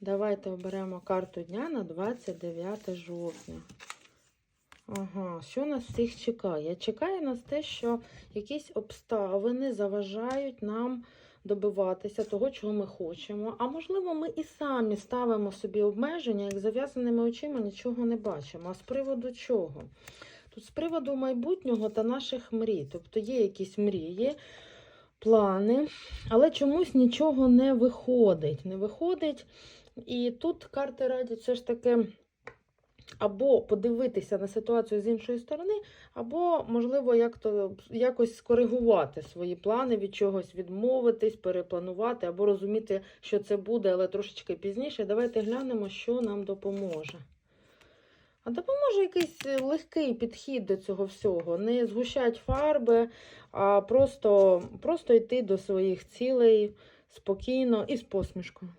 Давайте оберемо карту дня на 29 жовтня. Ага, що нас всіх чекає? Чекає нас те, що якісь обставини заважають нам добиватися того, чого ми хочемо. А можливо, ми і самі ставимо собі обмеження, як зав'язаними очима нічого не бачимо. А з приводу чого? Тут з приводу майбутнього та наших мрій. Тобто є якісь мрії, плани, але чомусь нічого не виходить. Не виходить. І тут карти радять все ж таки або подивитися на ситуацію з іншої сторони, або, можливо, як то, якось скоригувати свої плани, від чогось відмовитись, перепланувати, або розуміти, що це буде, але трошечки пізніше. Давайте глянемо, що нам допоможе. А допоможе якийсь легкий підхід до цього всього. Не згущать фарби, а просто, просто йти до своїх цілей спокійно і з посмішкою.